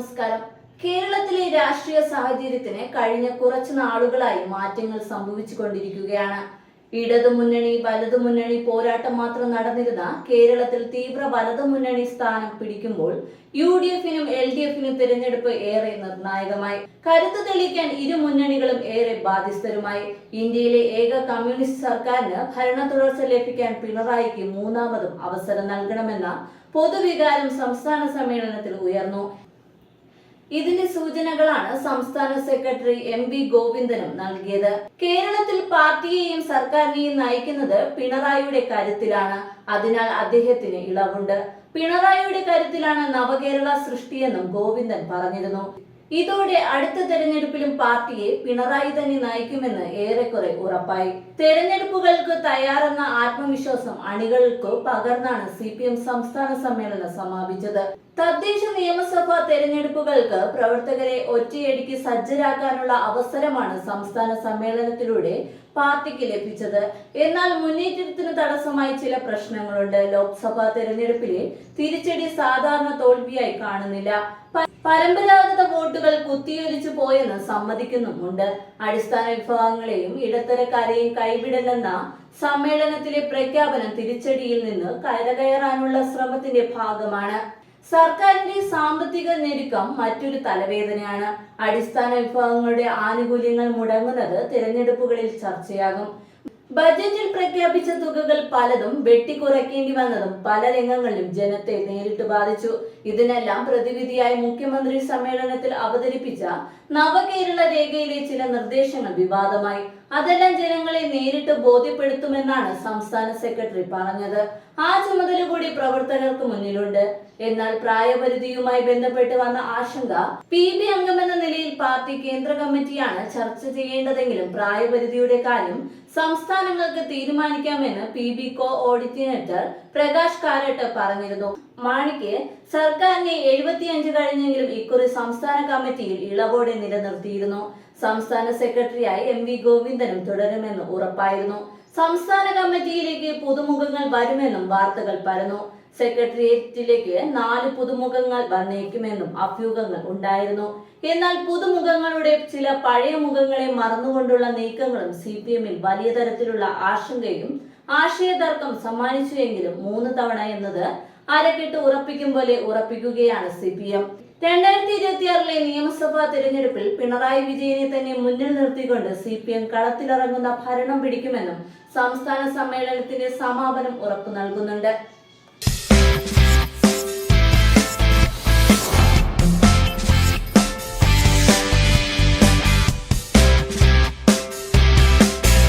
നമസ്കാരം. കേരളത്തിലെ രാഷ്ട്രീയ സാഹചര്യത്തിന് കഴിഞ്ഞ കുറച്ചു നാളുകളായി മാറ്റങ്ങൾ സംഭവിച്ചുകൊണ്ടിരിക്കുകയാണ്. ഇടതുമുന്നണി വലതുമുന്നണി പോരാട്ടം മാത്രം നടന്നിരുന്ന കേരളത്തിൽ തീവ്ര വലതു മുന്നണി സ്ഥാനം പിടിക്കുമ്പോൾ യു ഡി എഫിനും എൽ ഡി എഫിനും തിരഞ്ഞെടുപ്പ് ഏറെ നിർണായകമായി. കരുത്ത് തെളിയിക്കാൻ ഇരു മുന്നണികളും ഏറെ ബാധ്യസ്ഥരുമായി. ഇന്ത്യയിലെ ഏക കമ്മ്യൂണിസ്റ്റ് സർക്കാരിന് ഭരണ തുടർച്ച ലഭിക്കാൻ പിണറായിക്ക് മൂന്നാമതും അവസരം നൽകണമെന്ന പൊതുവികാരം സംസ്ഥാന സമ്മേളനത്തിൽ ഉയർന്നു. ഇതിന്റെ സൂചനകളാണ് സംസ്ഥാന സെക്രട്ടറി എം വി ഗോവിന്ദനും നൽകിയത്. കേരളത്തിൽ പാർട്ടിയെയും സർക്കാരിനെയും നയിക്കുന്നത് പിണറായിയുടെ കരുത്തിലാണ് അതിനാൽ അദ്ദേഹത്തിന് ഇളവുണ്ട്. പിണറായിയുടെ കരുത്തിലാണ് നവകേരള സൃഷ്ടിയെന്നും ഗോവിന്ദൻ പറഞ്ഞിരുന്നു. ഇതോടെ അടുത്ത തെരഞ്ഞെടുപ്പിലും പാർട്ടിയെ പിണറായി തന്നെ നയിക്കുമെന്ന് ഏറെക്കുറെ ഉറപ്പായി. തെരഞ്ഞെടുപ്പുകൾക്ക് തയ്യാറെന്ന ആത്മവിശ്വാസം അണികൾക്ക് പകർന്നാണ് സി പി എം സംസ്ഥാന സമ്മേളനം സമാപിച്ചത്. തദ്ദേശ നിയമസഭാ തെരഞ്ഞെടുപ്പുകൾക്ക് പ്രവർത്തകരെ ഒറ്റയടിക്ക് സജ്ജരാക്കാനുള്ള അവസരമാണ് സംസ്ഥാന സമ്മേളനത്തിലൂടെ പാർട്ടിക്ക് ലഭിച്ചത്. എന്നാൽ മുന്നേറ്റത്തിന് തടസ്സമായി ചില പ്രശ്നങ്ങളുണ്ട്. ലോക്സഭാ തെരഞ്ഞെടുപ്പിലെ തിരിച്ചടി സാധാരണ തോൽവിയായി കാണുന്നില്ല. പരമ്പരാഗത വോട്ടുകൾ കുത്തിയൊലിച്ചു പോയെന്ന് സമ്മതിക്കുന്നുമുണ്ട്. അടിസ്ഥാന വിഭാഗങ്ങളെയും ഇടത്തരക്കാരെയും കൈവിടലെന്ന സമ്മേളനത്തിലെ പ്രഖ്യാപനം തിരിച്ചടിയിൽ നിന്ന് കരകയറാനുള്ള ശ്രമത്തിന്റെ ഭാഗമാണ്. സർക്കാരിന്റെ സാമ്പത്തിക ഞെരുക്കം മറ്റൊരു തലവേദനയാണ്. അടിസ്ഥാന വിഭാഗങ്ങളുടെ ആനുകൂല്യങ്ങൾ മുടങ്ങുന്നത് തിരഞ്ഞെടുപ്പുകളിൽ ചർച്ചയാകും. ബജറ്റിൽ പ്രഖ്യാപിച്ച തുകകൾ പലതും വെട്ടിക്കുറയ്ക്കേണ്ടി വന്നതും പല രംഗങ്ങളിലും ജനത്തെ നേരിട്ട് ബാധിച്ചു. ഇതിനെല്ലാം പ്രതിവിധിയായി മുഖ്യമന്ത്രി സമ്മേളനത്തിൽ അവതരിപ്പിച്ച നവകേരള രേഖയിലെ ചില നിർദ്ദേശങ്ങൾ വിവാദമായി. അതെല്ലാം ജനങ്ങളെ നേരിട്ട് ബോധ്യപ്പെടുത്തുമെന്നാണ് സംസ്ഥാന സെക്രട്ടറി പറഞ്ഞത്. ആ ചുമതല കൂടി പ്രവർത്തകർക്ക് മുന്നിലുണ്ട്. എന്നാൽ പ്രായപരിധിയുമായി ബന്ധപ്പെട്ട് വന്ന ആശങ്ക പി ബി അംഗമെന്ന നിലയിൽ പാർട്ടി കേന്ദ്ര കമ്മിറ്റിയാണ് ചർച്ച ചെയ്യേണ്ടതെങ്കിലും പ്രായപരിധിയുടെ കാര്യം സംസ്ഥാനങ്ങൾക്ക് തീരുമാനിക്കാമെന്ന് P B coordinator Prakash Karat പറഞ്ഞിരുന്നു. മാണിക്ക് സർക്കാരിനെ എഴുപത്തിയഞ്ച് കഴിഞ്ഞെങ്കിലും ഇക്കുറി സംസ്ഥാന കമ്മിറ്റിയിൽ ഇളവോടെ നിലനിർത്തിയിരുന്നു. സംസ്ഥാന സെക്രട്ടറിയായി എം വി ഗോവിന്ദനും തുടരുമെന്ന് ഉറപ്പായിരുന്നു. സംസ്ഥാന കമ്മിറ്റിയിലേക്ക് പുതുമുഖങ്ങൾ വരുമെന്നും വാർത്തകൾ പരന്നു. സെക്രട്ടേറിയറ്റിലേക്ക് നാല് പുതുമുഖങ്ങൾ വന്നേക്കുമെന്നും അഭ്യൂഹങ്ങൾ ഉണ്ടായിരുന്നു. എന്നാൽ പുതുമുഖങ്ങളുടെ ചില പഴയ മുഖങ്ങളെ മറന്നുകൊണ്ടുള്ള നീക്കങ്ങളും സി പി എമ്മിൽ വലിയ തരത്തിലുള്ള ആശങ്കയും ആശയതർക്കം സമ്മാനിച്ചുവെങ്കിലും മൂന്ന് തവണ എന്നത് അരക്കെട്ട് ഉറപ്പിക്കും പോലെ ഉറപ്പിക്കുകയാണ് സി പി എം രണ്ടായിരത്തി ഇരുപത്തിയാറിലെ നിയമസഭാ തെരഞ്ഞെടുപ്പിൽ പിണറായി വിജയനെ തന്നെ മുന്നിൽ നിർത്തിക്കൊണ്ട് സി പി എം കളത്തിലിറങ്ങുന്ന ഭരണം പിടിക്കുമെന്നും സംസ്ഥാന സമ്മേളനത്തിന്റെ സമാപനം ഉറപ്പു നൽകുന്നുണ്ട്.